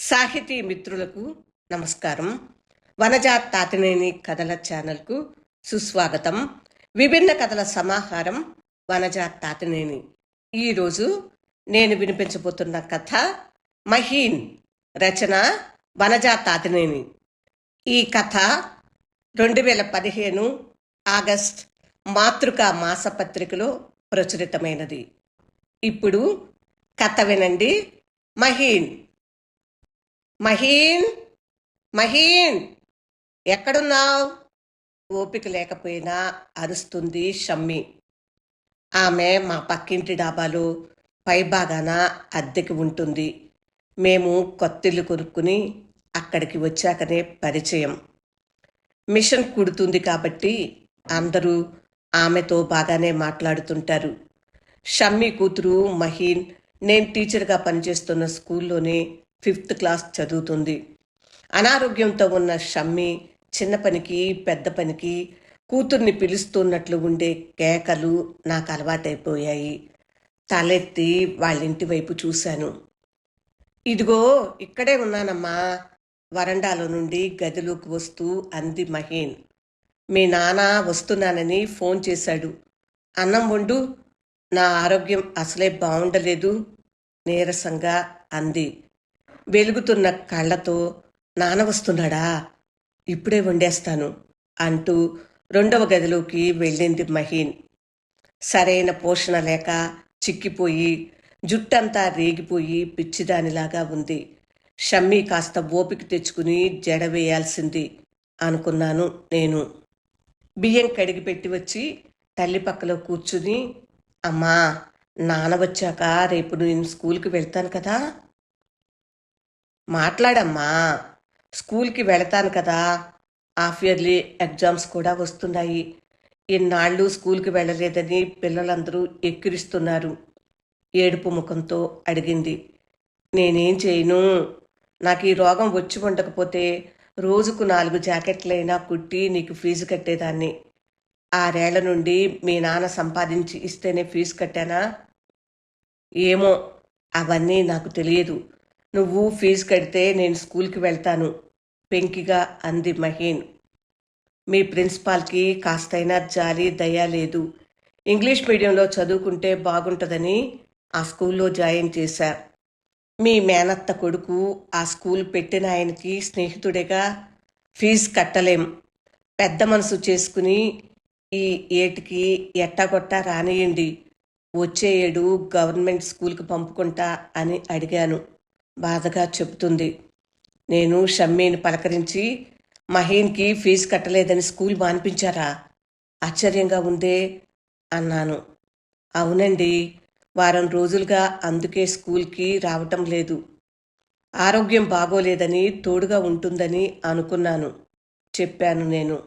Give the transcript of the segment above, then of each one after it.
సాహితీ మిత్రులకు నమస్కారం. వనజాత్ తాతినేని కథల ఛానల్కు సుస్వాగతం. విభిన్న కథల సమాహారం వనజాత్ తాతినేని. ఈరోజు నేను వినిపించబోతున్న కథ మహీన్ రచన వనజాత్ తాతినేని. ఈ కథ రెండు వేల పదిహేను ఆగస్ట్ మాతృకా మాసపత్రికలో ప్రచురితమైనది. ఇప్పుడు కథ వినండి. మహీన్ మహీన్ మహీన్ ఎక్కడున్నావు? ఓపిక లేకపోయినా అరుస్తుంది షమ్మి. ఆమె మా పక్కింటి డాబాలో పైభాగాన అద్దెకి ఉంటుంది. మేము కొత్తిల్లు కొనుక్కుని అక్కడికి వచ్చాకనే పరిచయం. మిషన్ కుడుతుంది కాబట్టి అందరూ ఆమెతో బాగానే మాట్లాడుతుంటారు. షమ్మి కూతురు మహీన్ నేను టీచర్గా పనిచేస్తున్న స్కూల్లోనే ఫిఫ్త్ క్లాస్ చదువుతుంది. అనారోగ్యంతో ఉన్న షమ్మి చిన్న పనికి పెద్ద పనికి కూతుర్ని పిలుస్తున్నట్లు ఉండే కేకలు నాకు అలవాటైపోయాయి. తలెత్తి వాళ్ళింటి వైపు చూశాను. ఇదిగో ఇక్కడే ఉన్నానమ్మా. వరండాలో నుండి గదిలోకి వస్తూ అంది మహేన్. మీ నాన్న వస్తున్నానని ఫోన్ చేశాడు. అన్నం వండు. నా ఆరోగ్యం అసలే బాగుండలేదు నీరసంగా అంది. వెలుగుతున్న కళ్ళతో నాన్న వస్తున్నాడా? ఇప్పుడే వండేస్తాను అంటూ రెండవ గదిలోకి వెళ్ళింది మహీన్. సరైన పోషణ లేక చిక్కిపోయి జుట్టంతా రేగిపోయి పిచ్చిదానిలాగా ఉంది. షమ్మి కాస్త ఓపిక తెచ్చుకుని జడ వేయాల్సింది అనుకున్నాను నేను. బియ్యం కడిగి పెట్టి వచ్చి తల్లి పక్కలో కూర్చుని అమ్మా నాన్న వచ్చాక రేపు నేను స్కూల్కి వెళ్తాను కదా? మాట్లాడమ్మా. స్కూల్కి వెళతాను కదా. హాఫ్ ఇయర్లీ ఎగ్జామ్స్ కూడా వస్తున్నాయి. ఇన్నాళ్ళు స్కూల్కి వెళ్ళలేదని పిల్లలందరూ ఎక్కిరిస్తున్నారు. ఏడుపు ముఖంతో అడిగింది. నేనేం చేయను? నాకు ఈ రోగం వచ్చి ఉండకపోతే రోజుకు నాలుగు జాకెట్లైనా కుట్టి నీకు ఫీజు కట్టేదాన్ని. ఆరేళ్ళ నుండి మీ నాన్న సంపాదించి ఇస్తేనే ఫీజు కట్టానా? ఏమో అవన్నీ నాకు తెలియదు. నువ్వు ఫీజు కడితే నేను స్కూల్కి వెళ్తాను పెంకిగా అంది మహీన్. మీ ప్రిన్సిపాల్కి కాస్తైనా జాలి దయ లేదు. ఇంగ్లీష్ మీడియంలో చదువుకుంటే బాగుంటుందని ఆ స్కూల్లో జాయిన్ చేశా. మీ మేనత్త కొడుకు ఆ స్కూల్ పెట్టిన ఆయనకి స్నేహితుడేగా ఫీజు కట్టలేం. పెద్ద మనసు చేసుకుని ఈ ఏటికి ఎట్టాగొట్టా రానియండి. వచ్చే ఏడు గవర్నమెంట్ స్కూల్కి పంపుకుంటా అని అడిగాను. బాధగా చెబుతుంది. నేను షమ్మీని పలకరించి మహీన్కి ఫీజు కట్టలేదని స్కూల్ మానిపించారా? ఆశ్చర్యంగా ఉందే అన్నాను. అవునండి వారం రోజులుగా అందుకే స్కూల్కి రావటం లేదు. ఆరోగ్యం బాగోలేదని తోడుగా ఉంటుందని అనుకున్నాను చెప్పాను నేను.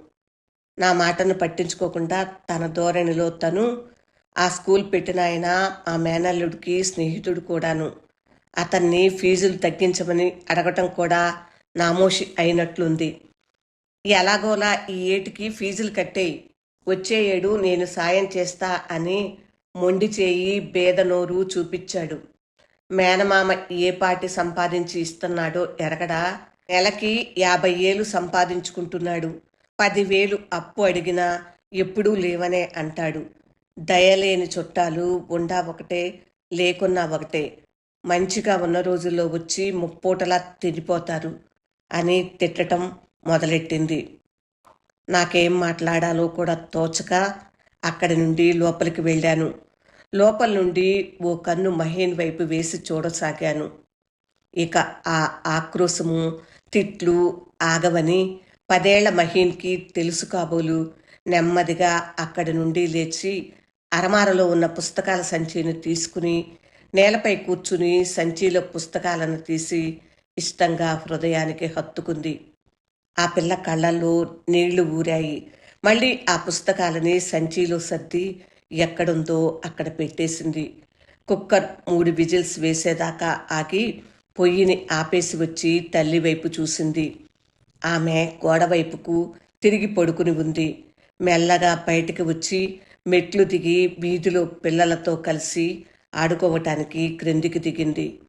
నా మాటను పట్టించుకోకుండా తన ధోరణిలో తను ఆ స్కూల్ పెట్టిన ఆయన ఆ మేనల్లుడికి స్నేహితుడు కూడాను. అతన్ని ఫీజులు తగ్గించమని అడగటం కూడా నామోషి అయినట్లుంది. ఎలాగోలా ఈ ఏటికి ఫీజులు కట్టేయి వచ్చే ఏడు నేను సాయం చేస్తా అని మొండి చేయి బేదనోరు చూపించాడు. మేనమామ ఏ పాటి సంపాదించి ఇస్తున్నాడో ఎరగడా? నెలకి యాభై ఏళ్ళు సంపాదించుకుంటున్నాడు. పదివేలు అప్పు అడిగినా ఎప్పుడూ లేవనే అంటాడు. దయలేని చుట్టాలు ఉండా ఒకటే లేకున్నా ఒకటే. మంచిగా ఉన్న రోజుల్లో వచ్చి ముప్పూటలా తిరిగిపోతారు అని తిట్టడం మొదలెట్టింది. నాకేం మాట్లాడాలో కూడా తోచక అక్కడి నుండి లోపలికి వెళ్ళాను. లోపల నుండి ఓ కన్ను మహేన్ వైపు వేసి చూడసాగాను. ఇక ఆ ఆక్రోశము తిట్లు ఆగవని పదేళ్ళ మహీన్కి తెలుసు కాబోలు నెమ్మదిగా అక్కడి నుండి లేచి అరమారలో ఉన్న పుస్తకాల సంచిని తీసుకుని నేలపై కూర్చుని సంచిలో పుస్తకాలను తీసి ఇష్టంగా హృదయానికి హత్తుకుంది. ఆ పిల్ల కళ్ళల్లో నీళ్ళు ఊరాయి. మళ్ళీ ఆ పుస్తకాలని సంచిలో సర్ది ఎక్కడుందో అక్కడ పెట్టేసింది. కుక్కర్ మూడు విజిల్స్ వేసేదాకా ఆగి పొయ్యిని ఆపేసి వచ్చి తల్లి వైపు చూసింది. ఆమె గోడవైపుకు తిరిగి పడుకుని ఉంది. మెల్లగా బయటికి వచ్చి మెట్లు దిగి వీధిలో పిల్లలతో కలిసి ఆడుకోవటానికి క్రిందికి దిగింది.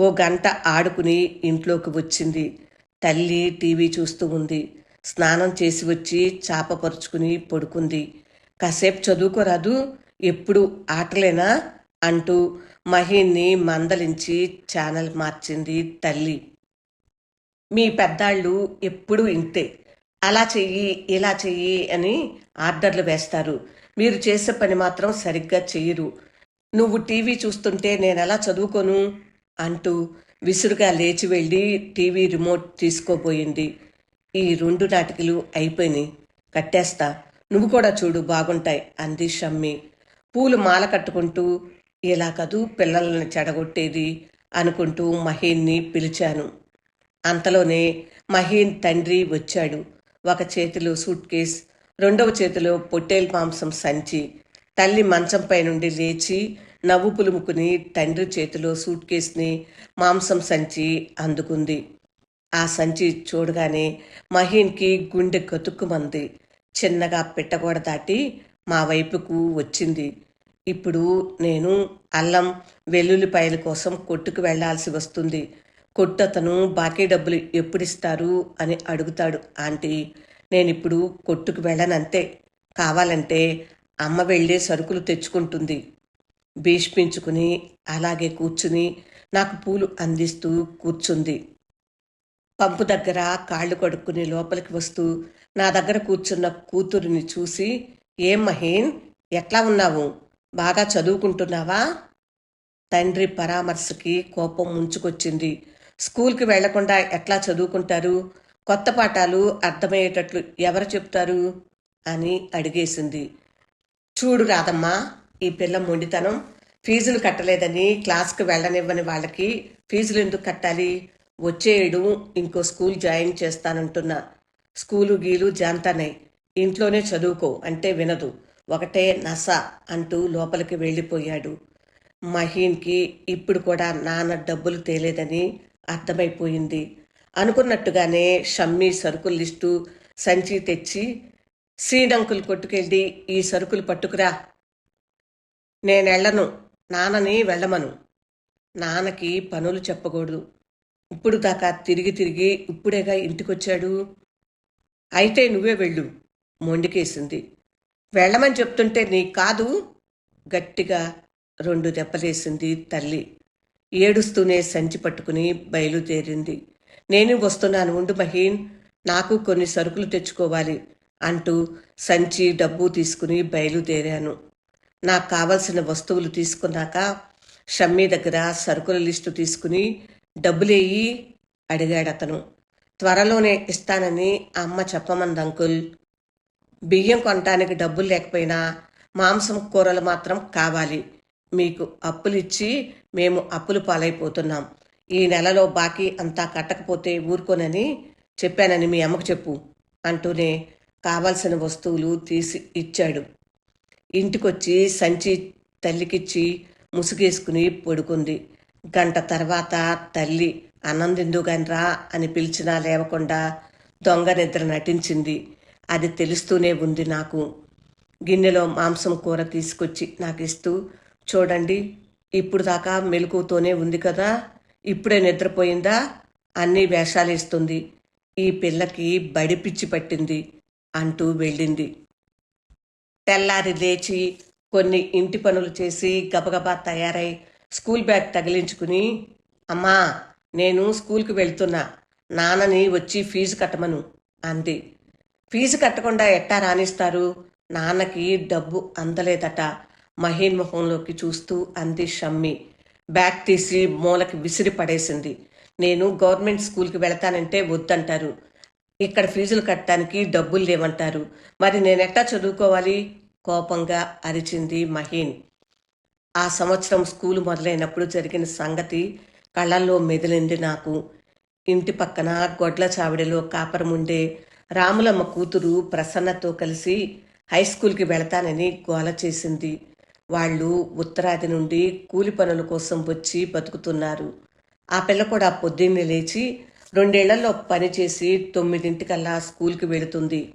ఓ గంట ఆడుకుని ఇంట్లోకి వచ్చింది. తల్లి టీవీ చూస్తూ ఉంది. స్నానం చేసి వచ్చి చాపపరుచుకుని పడుకుంది. కాసేపు చదువుకోరాదు ఎప్పుడు ఆటలేనా? అంటూ మహిన్ని మందలించి ఛానల్ మార్చింది తల్లి. మీ పెద్దాళ్ళు ఎప్పుడూ ఇంతే. అలా చెయ్యి ఇలా చెయ్యి అని ఆర్డర్లు వేస్తారు. మీరు చేసే పని మాత్రం సరిగ్గా చెయ్యరు. నువ్వు టీవీ చూస్తుంటే నేను ఎలా చదువుకోను? అంటూ విసురుగా లేచి వెళ్ళి టీవీ రిమోట్ తీసుకోబోయింది. ఈ రెండు నాటికలు అయిపోయినాయి. కట్టేస్తా. నువ్వు కూడా చూడు బాగుంటాయి అంది షమ్మి. పూలు మాల కట్టుకుంటూ ఇలా కదూ పిల్లల్ని చెడగొట్టేది అనుకుంటూ మహీన్ని పిలిచాను. అంతలోనే మహీన్ తండ్రి వచ్చాడు. ఒక చేతిలో సూట్ కేస్ రెండవ చేతిలో పొట్టేల్ మాంసం సంచి తల్లి మంచంపై నుండి లేచి నవ్వు పులుముకుని తండ్రి చేతిలో సూట్ కేస్ని మాంసం సంచి అందుకుంది. ఆ సంచి చూడగానే మహీన్కి గుండె గతుక్కుమంది. చిన్నగా పెట్టగోడ దాటి మా వైపుకు వచ్చింది. ఇప్పుడు నేను అల్లం వెల్లుల్లిపాయల కోసం కొట్టుకు వెళ్ళాల్సి వస్తుంది. కొట్టు అతను బాకీ డబ్బులు ఎప్పుడిస్తారు అని అడుగుతాడు. ఆంటీ నేనిప్పుడు కొట్టుకు వెళ్ళనంతే. కావాలంటే అమ్మ వెళ్ళే సరుకులు తెచ్చుకుంటుంది. భీష్మించుకుని అలాగే కూర్చుని నాకు పూలు అందిస్తూ కూర్చుంది. పంపు దగ్గర కాళ్ళు కడుక్కుని లోపలికి వస్తూ నా దగ్గర కూర్చున్న కూతురిని చూసి ఏం మహేన్ ఎట్లా ఉన్నావు? బాగా చదువుకుంటున్నావా? తండ్రి పరామర్శకి కోపం ముంచుకొచ్చింది. స్కూల్కి వెళ్ళకుండా ఎట్లా చదువుకుంటారు? కొత్త పాఠాలు అర్థమయ్యేటట్లు ఎవరు చెప్తారు? అని అడిగేసింది. చూడు రాదమ్మా ఈ పిల్ల మొండితనం. ఫీజులు కట్టలేదని క్లాస్కి వెళ్ళనివ్వని వాళ్ళకి ఫీజులు ఎందుకు కట్టాలి? వచ్చేయడు ఇంకో స్కూల్ జాయిన్ చేస్తానంటున్నా. స్కూలు గీలు జాంతానై. ఇంట్లోనే చదువుకో అంటే వినదు. ఒకటే నస అంటూ లోపలికి వెళ్ళిపోయాడు. మహీన్కి ఇప్పుడు కూడా నాన్న డబ్బులు తేలేదని అర్థమైపోయింది. అనుకున్నట్టుగానే షమ్మీ సరుకుల లిస్టు సంచి తెచ్చి శ్రీడంకులు కొట్టుకెళ్ళి ఈ సరుకులు పట్టుకురా. నేనెళ్ళను. నాన్నని వెళ్ళమను. నాన్నకి పనులు చెప్పకూడదు. ఇప్పుడు దాకా తిరిగి తిరిగి ఇప్పుడేగా ఇంటికొచ్చాడు. అయితే నువ్వే వెళ్ళు. మొండికేసింది. వెళ్ళమని చెప్తుంటే నీ కాదు. గట్టిగా రెండు దెబ్బలేసింది తల్లి. ఏడుస్తూనే సంచి పట్టుకుని బయలుదేరింది. నేను వస్తున్నాను. ఉండు మహీన్. నాకు కొన్ని సరుకులు తెచ్చుకోవాలి. అంటూ సంచి డబ్బు తీసుకుని బయలుదేరాను. నాకు కావలసిన వస్తువులు తీసుకున్నాక షమ్మి దగ్గర సరుకుల లిస్టు తీసుకుని డబ్బులేయి అడిగాడు అతను త్వరలోనే ఇస్తానని అమ్మ చెప్పమంది అంకుల్. బియ్యం కొనటానికి డబ్బులు లేకపోయినా మాంసం కూరలు మాత్రం కావాలి. మీకు అప్పులు ఇచ్చి మేము అప్పులు పాలైపోతున్నాం. ఈ నెలలో బాకీ అంతా కట్టకపోతే ఊరుకోనని చెప్పానని మీ అమ్మకు చెప్పు అంటూనే కావాల్సిన వస్తువులు తీసి ఇచ్చాడు. ఇంటికొచ్చి సంచి తల్లికిచ్చి ముసుగేసుకుని పడుకుంది. గంట తర్వాత తల్లి రా అని పిలిచినా లేవకుండా దొంగ నిద్ర నటించింది. అది తెలుస్తూనే ఉంది నాకు. గిన్నెలో మాంసం కూర తీసుకొచ్చి నాకు ఇస్తూ చూడండి ఇప్పుడు దాకా మెలకుతోనే ఉంది కదా? ఇప్పుడే నిద్రపోయిందా? అన్ని వేషాలేస్తుంది. ఈ పిల్లకి బడి పిచ్చి పట్టింది. అంటూ వెళ్ళింది. తెల్లారి లేచి కొన్ని ఇంటి పనులు చేసి గబగబా తయారై స్కూల్ బ్యాగ్ తగిలించుకుని అమ్మా నేను స్కూల్కి వెళ్తున్నా. నాన్నని వచ్చి ఫీజు కట్టమను అంది. ఫీజు కట్టకుండా ఎట్టా రాణిస్తారు? నాన్నకి డబ్బు అందలేదట. మహీన్ మొహంలోకి చూస్తూ అంది షమ్మి. బ్యాగ్ తీసి మూలకి విసిరి పడేసింది. నేను గవర్నమెంట్ స్కూల్కి వెళతానంటే వద్దంటారు. ఇక్కడ ఫీజులు కట్టడానికి డబ్బులు లేవంటారు. మరి నేనెట్టా చదువుకోవాలి? కోపంగా అరిచింది మహీన్. ఆ సంవత్సరం స్కూలు మొదలైనప్పుడు జరిగిన సంగతి కళ్ళల్లో మెదిలింది నాకు. ఇంటి పక్కన గొడ్ల చావిడిలో కాపరం ఉండే రాములమ్మ కూతురు ప్రసన్నతో కలిసి హై స్కూల్కి వెళతానని గోల చేసింది. వాళ్ళు ఉత్తరాది నుండి కూలి పనుల కోసం వచ్చి బతుకుతున్నారు. ఆ పిల్ల కూడా పొద్దున్నే లేచి రెండేళ్ళలో పనిచేసి తొమ్మిదింటికల్లా స్కూల్కి వెళుతుంది.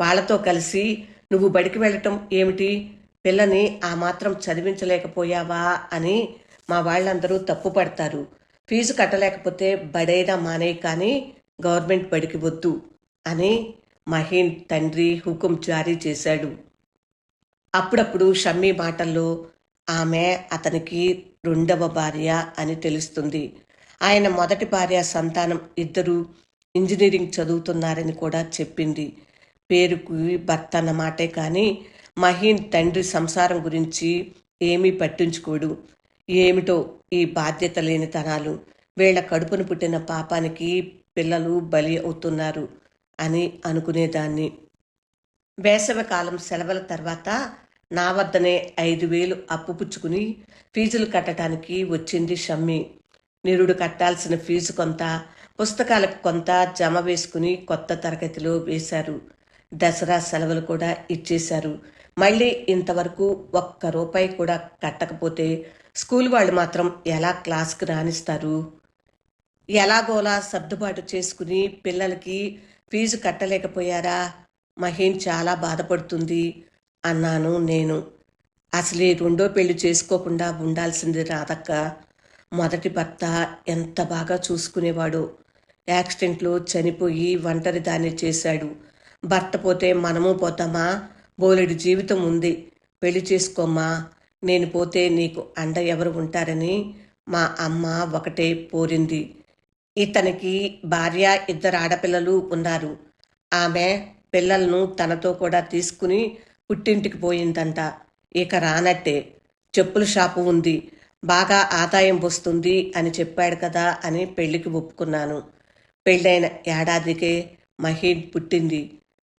వాళ్ళతో కలిసి నువ్వు బడికి వెళ్ళటం ఏమిటి? పిల్లని ఆ మాత్రం చదివించలేకపోయావా? అని మా వాళ్ళందరూ తప్పు పడతారు. ఫీజు కట్టలేకపోతే బడైనా మానే కానీ గవర్నమెంట్ బడికి వద్దు అని మహీన్ తండ్రి హుకుం జారీ చేశాడు. అప్పుడప్పుడు షమ్మీ మాటల్లో ఆమె అతనికి రెండవ భార్య అని తెలుస్తుంది. ఆయన మొదటి భార్య సంతానం ఇద్దరు ఇంజనీరింగ్ చదువుతున్నారని కూడా చెప్పింది. పేరుకు భర్త అన్న మాటే కానీ మహీన్ తండ్రి సంసారం గురించి ఏమీ పట్టించుకోడు. ఏమిటో ఈ బాధ్యత లేని తనాలు వీళ్ళ కడుపును పుట్టిన పాపానికి పిల్లలు బలి అవుతున్నారు అని అనుకునేదాన్ని. వేసవికాలం సెలవుల తర్వాత నా వద్దనే ఐదు వేలు అప్పు పుచ్చుకుని ఫీజులు కట్టడానికి వచ్చింది షమ్మి. నిరుడు కట్టాల్సిన ఫీజు కొంత పుస్తకాలకు కొంత జమ వేసుకుని కొత్త తరగతిలో వేశారు. దసరా సెలవులు కూడా ఇచ్చేశారు. మళ్ళీ ఇంతవరకు ఒక్క రూపాయి కూడా కట్టకపోతే స్కూల్ వాళ్ళు మాత్రం ఎలా క్లాస్కి రాణిస్తారు? ఎలాగోలా సర్దుబాటు చేసుకుని పిల్లలకి ఫీజు కట్టలేకపోయారా? మహేన్ చాలా బాధపడుతుంది అన్నాను నేను. అసలే రెండో పెళ్ళి చేసుకోకుండా ఉండాల్సింది రాదక్క మొదటి భర్త ఎంత బాగా చూసుకునేవాడో. యాక్సిడెంట్లో చనిపోయి ఒంటరి దాన్ని చేశాడు. భర్త పోతే మనము పోతామా? బోలెడు జీవితం ఉంది. పెళ్ళి చేసుకోమ్మా. నేను పోతే నీకు అండ ఎవరు ఉంటారని మా అమ్మ ఒకటే పోరింది. ఇతనికి భార్య ఇద్దరు ఆడపిల్లలు ఉన్నారు. ఆమె పిల్లలను తనతో కూడా తీసుకుని పుట్టింటికి పోయిందంట. ఇక రానట్టే. చెప్పుల షాపు ఉంది. బాగా ఆదాయం వస్తుంది అని చెప్పాడు కదా అని పెళ్ళికి ఒప్పుకున్నాను. పెళ్ళైన ఏడాదికే మహీన్ పుట్టింది.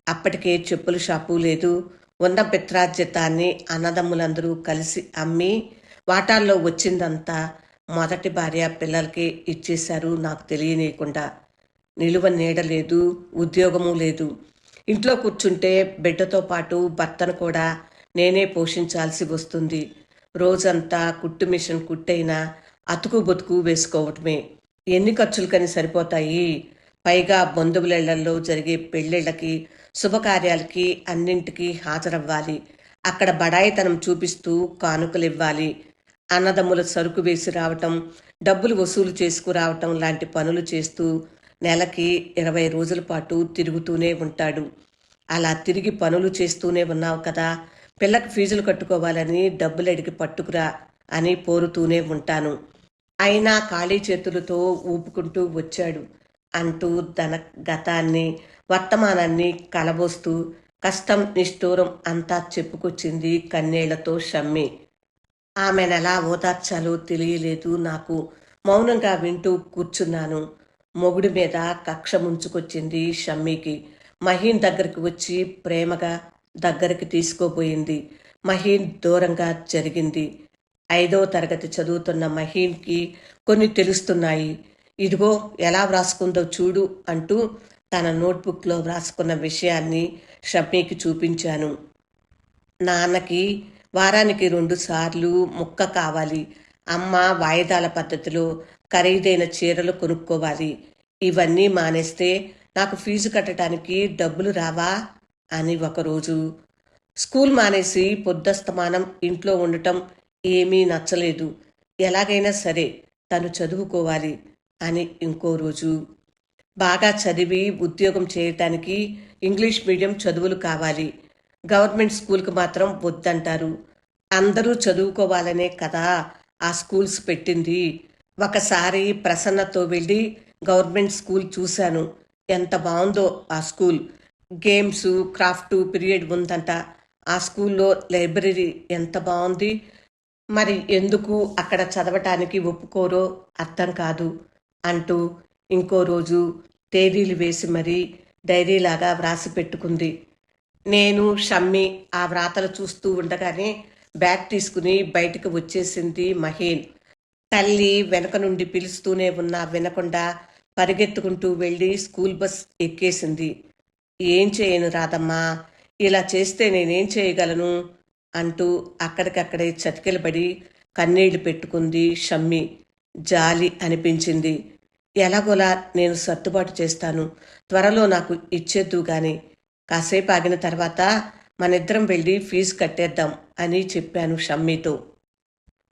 అప్పటికే చెప్పుల షాపు లేదు. ఉన్న పిత్రార్జితాన్ని అన్నదమ్ములందరూ కలిసి అమ్మి వాటాల్లో వచ్చిందంతా మొదటి భార్య పిల్లలకి ఇచ్చేశారు నాకు తెలియనీయకుండా. నిలువ నీడ లేదు ఉద్యోగము లేదు. ఇంట్లో కూర్చుంటే బిడ్డతో పాటు భర్తను కూడా నేనే పోషించాల్సి వస్తుంది. రోజంతా కుట్టు మిషన్ కుట్టైనా అతుకు బతుకు వేసుకోవటమే. ఎన్ని ఖర్చులుకని సరిపోతాయి? పైగా బంధువులిళ్ళలో జరిగే పెళ్ళిళ్ళకి శుభకార్యాలకి అన్నింటికి హాజరవ్వాలి. అక్కడ బడాయితనం చూపిస్తూ కానుకలివ్వాలి. అన్నదమ్ముల సరుకు వేసి రావటం డబ్బులు వసూలు చేసుకురావటం లాంటి పనులు చేస్తూ నెలకి ఇరవై రోజుల పాటు తిరుగుతూనే ఉంటాడు. అలా తిరిగి పనులు చేస్తూనే ఉన్నావు కదా? పిల్లకి ఫీజులు కట్టుకోవాలని డబ్బులు అడిగి పట్టుకురా అని పోరుతూనే ఉంటాను. అయినా ఖాళీ చేతులతో ఊపుకుంటూ వచ్చాడు అంటూ తన గతాన్ని వర్తమానాన్ని కలబోస్తూ కష్టం నిష్ఠూరం అంతా చెప్పుకొచ్చింది కన్నేళ్ళతో షమ్మి. ఆమెనెలా ఓదార్చాలో తెలియలేదు నాకు. మౌనంగా వింటూ కూర్చున్నాను. మొగుడి మీద కక్ష ముంచుకొచ్చింది షమ్మీకి. మహీన్ దగ్గరికి వచ్చి ప్రేమగా దగ్గరికి తీసుకోబోయింది. మహీన్ దూరంగా జరిగింది. ఐదో తరగతి చదువుతున్న మహీన్కి కొన్ని తెలుస్తున్నాయి. ఇదిగో ఎలా వ్రాసుకుందో చూడు అంటూ తన నోట్బుక్లో వ్రాసుకున్న విషయాన్ని షమ్మీకి చూపించాను. నాన్నకి వారానికి రెండు సార్లు ముక్క కావాలి. అమ్మ వాయిదాల పద్ధతిలో ఖరీదైన చీరలు కొనుక్కోవాలి. ఇవన్నీ మానేస్తే నాకు ఫీజు కట్టడానికి డబ్బులు రావా? అని ఒకరోజు స్కూల్ మానేసి పొద్దస్తమానం ఇంట్లో ఉండటం ఏమీ నచ్చలేదు. ఎలాగైనా సరే తను చదువుకోవాలి అని ఇంకో రోజు బాగా చదివి ఉద్యోగం చేయటానికి ఇంగ్లీష్ మీడియం చదువులు కావాలి. గవర్నమెంట్ స్కూల్కి మాత్రం వద్దంటారు. అందరూ చదువుకోవాలనే కదా ఆ స్కూల్స్ పెట్టింది. ఒకసారి ప్రసన్నతో వెళ్ళి గవర్నమెంట్ స్కూల్ చూశాను. ఎంత బాగుందో ఆ స్కూల్. గేమ్స్ క్రాఫ్ట్ పీరియడ్ ఉందంట. ఆ స్కూల్లో లైబ్రరీ ఎంత బాగుంది. మరి ఎందుకు అక్కడ చదవటానికి ఒప్పుకోరో అర్థం కాదు అంటూ ఇంకో రోజు తేదీలు వేసి మరీ డైరీలాగా వ్రాసి పెట్టుకుంది. నేను షమ్మి ఆ వ్రాతలు చూస్తూ ఉండగానే బ్యాగ్ తీసుకుని బయటకు వచ్చేసింది మహేన్. తల్లి వెనక నుండి పిలుస్తూనే ఉన్నా వినకుండా పరిగెత్తుకుంటూ వెళ్ళి స్కూల్ బస్ ఎక్కేసింది. ఏం చేయను రాదమ్మా ఇలా చేస్తే నేనేం చేయగలను? అంటూ అక్కడికక్కడే చతికిలబడి కన్నీళ్ళు పెట్టుకుంది షమ్మి. జాలి అనిపించింది. ఎలాగోలా నేను సర్దుబాటు చేస్తాను. త్వరలో నాకు ఇచ్చేద్దు గాని. కాసేపు ఆగిన తర్వాత మనిద్దరం వెళ్ళి ఫీజు కట్టేద్దాం అని చెప్పాను షమ్మితో.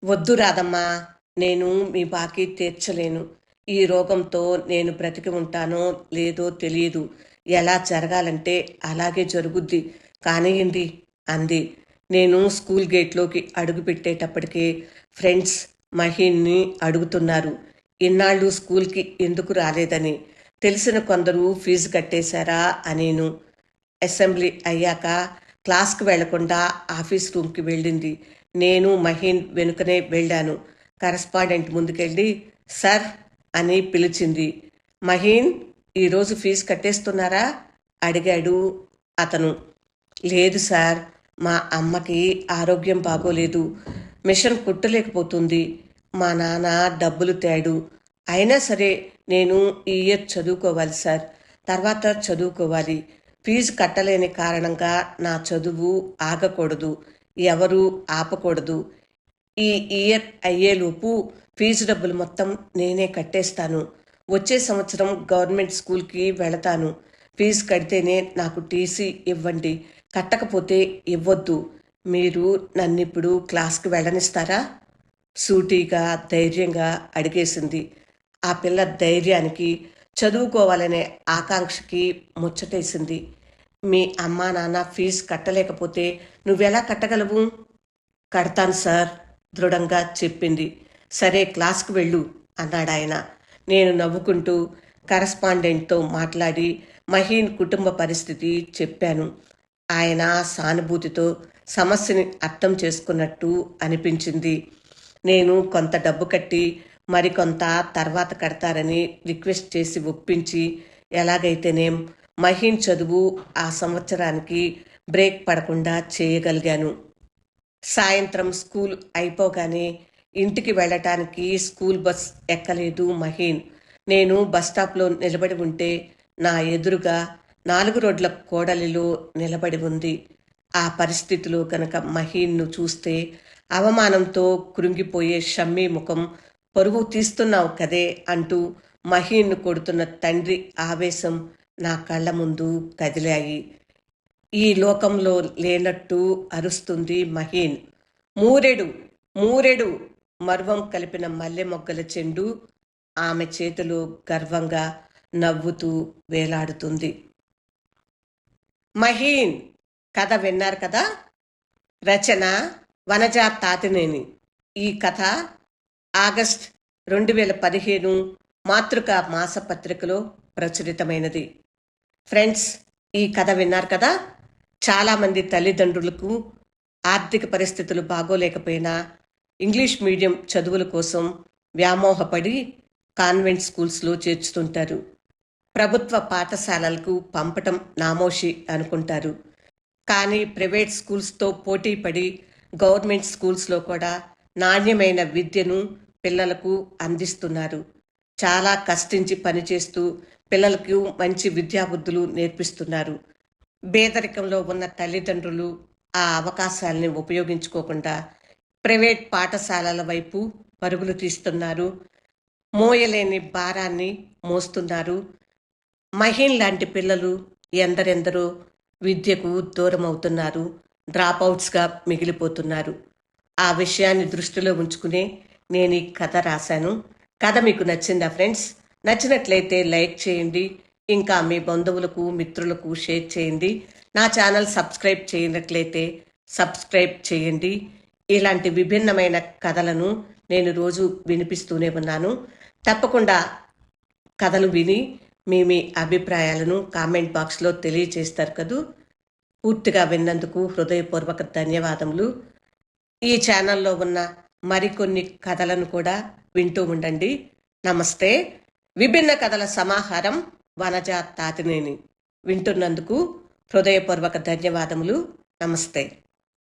వద్దు రాదమ్మా నేను మీ బాకీ తీర్చలేను. ఈ రోగంతో నేను బ్రతికి ఉంటానో లేదో తెలియదు. ఎలా జరగాలంటే అలాగే జరుగుద్ది. కానియండి అంది. నేను స్కూల్ గేట్లోకి అడుగు పెట్టేటప్పటికే ఫ్రెండ్స్ మహీన్ని అడుగుతున్నారు. ఇన్నాళ్ళు స్కూల్కి ఎందుకు రాలేదని? తెలిసిన కొందరు ఫీజు కట్టేశారా అనేను. అసెంబ్లీ అయ్యాక క్లాస్కి వెళ్ళకుండా ఆఫీస్ రూమ్కి వెళ్ళింది. నేను మహీన్ వెనుకనే వెళ్ళాను. కరస్పాండెంట్ ముందుకెళ్ళి సార్ అని పిలిచింది. మహీన్ ఈరోజు ఫీజు కట్టేస్తున్నారా? అడిగాడు అతను. లేదు సార్ మా అమ్మకి ఆరోగ్యం బాగోలేదు. మిషన్ కుట్టలేకపోతుంది. మా నాన్న డబ్బులు తేడు. అయినా సరే నేను ఈ ఇయర్ చదువుకోవాలి సార్. తర్వాత చదువుకోవాలి. ఫీజు కట్టలేని కారణంగా నా చదువు ఆగకూడదు. ఎవరు ఆపకూడదు. ఈ ఇయర్ అయ్యేలోపు ఫీజు డబ్బులు మొత్తం నేనే కట్టేస్తాను. వచ్చే సంవత్సరం గవర్నమెంట్ స్కూల్కి వెళతాను. ఫీజు కడితేనే నాకు టీసీ ఇవ్వండి. కట్టకపోతే ఇవ్వద్దు. మీరు నన్నిప్పుడు క్లాస్కి వెళ్ళనిస్తారా? సూటిగా ధైర్యంగా అడిగేసింది. ఆ పిల్ల ధైర్యానికి చదువుకోవాలనే ఆకాంక్షకి ముచ్చటేసింది. మీ అమ్మా నాన్న ఫీజు కట్టలేకపోతే నువ్వెలా కట్టగలవు? కడతాను సార్ దృఢంగా చెప్పింది. సరే క్లాస్కి వెళ్ళు అన్నాడు ఆయన నేను నవ్వుకుంటూ కరస్పాండెంట్తో మాట్లాడి మహీన్ కుటుంబ పరిస్థితి చెప్పాను. ఆయన సానుభూతితో సమస్యని అర్థం చేసుకున్నట్టు అనిపించింది. నేను కొంత డబ్బు కట్టి మరికొంత తర్వాత కడతారని రిక్వెస్ట్ చేసి ఒప్పించి ఎలాగైతేనేం మహీన్ చదువు ఆ సంవత్సరానికి బ్రేక్ పడకుండా చేయగలిగాను. సాయంత్రం స్కూల్ అయిపోగానే ఇంటికి వెళ్ళటానికి స్కూల్ బస్ ఎక్కలేదు మహీన్. నేను బస్ స్టాప్లో నిలబడి ఉంటే నా ఎదురుగా నాలుగు రోడ్ల కోడలిలో నిలబడి ఉంది. ఆ పరిస్థితిలో కనుక మహీన్ను చూస్తే అవమానంతో కృంగిపోయే షమ్మీ ముఖం పరువు తీస్తున్నావు కదే అంటూ మహీన్ను కొడుతున్న తండ్రి ఆవేశం నా కళ్ళ ముందు కదిలాయి. ఈ లోకంలో లేనట్టు అరుస్తుంది మహీన్. మూరెడు మూరెడు మర్వం కలిపిన మల్లె మొగ్గల చెండు ఆమె చేతిలో గర్వంగా నవ్వుతూ వేలాడుతుంది. మహీన్ కథ విన్నారు కదా? రచన వనజా తాతినేని. ఈ కథ ఆగస్ట్ రెండు వేల పదిహేను మాతృక మాసపత్రికలో ప్రచురితమైనది. ఫ్రెండ్స్ ఈ కథ విన్నారు కదా? చాలామంది తల్లిదండ్రులకు ఆర్థిక పరిస్థితులు బాగోలేకపోయినా ఇంగ్లీష్ మీడియం చదువుల కోసం వ్యామోహపడి కాన్వెంట్ స్కూల్స్లో చేర్చుతుంటారు. ప్రభుత్వ పాఠశాలలకు పంపటం నామోషి అనుకుంటారు. కానీ ప్రైవేట్ స్కూల్స్తో పోటీ పడి గవర్నమెంట్ స్కూల్స్లో కూడా నాణ్యమైన విద్యను పిల్లలకు అందిస్తున్నారు. చాలా కష్టించి పనిచేస్తూ పిల్లలకు మంచి విద్యాబుద్ధులు నేర్పిస్తున్నారు. పేదరికంలో ఉన్న తల్లిదండ్రులు ఆ అవకాశాలని ఉపయోగించుకోకుండా ప్రైవేట్ పాఠశాలల వైపు పరుగులు తీస్తున్నారు. మోయలేని భారాన్ని మోస్తున్నారు. మహిన్ లాంటి పిల్లలు ఎందరెందరో విద్యకు దూరం అవుతున్నారు. డ్రాప్ అవుట్స్గా మిగిలిపోతున్నారు. ఆ విషయాన్ని దృష్టిలో ఉంచుకునే నేను ఈ కథ రాశాను. కథ మీకు నచ్చిందా ఫ్రెండ్స్? నచ్చినట్లయితే లైక్ చేయండి. ఇంకా మీ బంధువులకు మిత్రులకు షేర్ చేయండి. నా ఛానల్ సబ్స్క్రైబ్ చేయనట్లయితే సబ్స్క్రైబ్ చేయండి. ఇలాంటి విభిన్నమైన కథలను నేను రోజు వినిపిస్తూనే ఉన్నాను. తప్పకుండా కథలు విని మీ మీ అభిప్రాయాలను కామెంట్ బాక్స్లో తెలియజేస్తారు కదూ. పూర్తిగా విన్నందుకు హృదయపూర్వక ధన్యవాదములు. ఈ ఛానల్లో ఉన్న మరికొన్ని కథలను కూడా వింటూ ఉండండి. నమస్తే. విభిన్న కథల సమాహారం వనజ తాతినేని. వింటున్నందుకు హృదయపూర్వక ధన్యవాదములు. నమస్తే.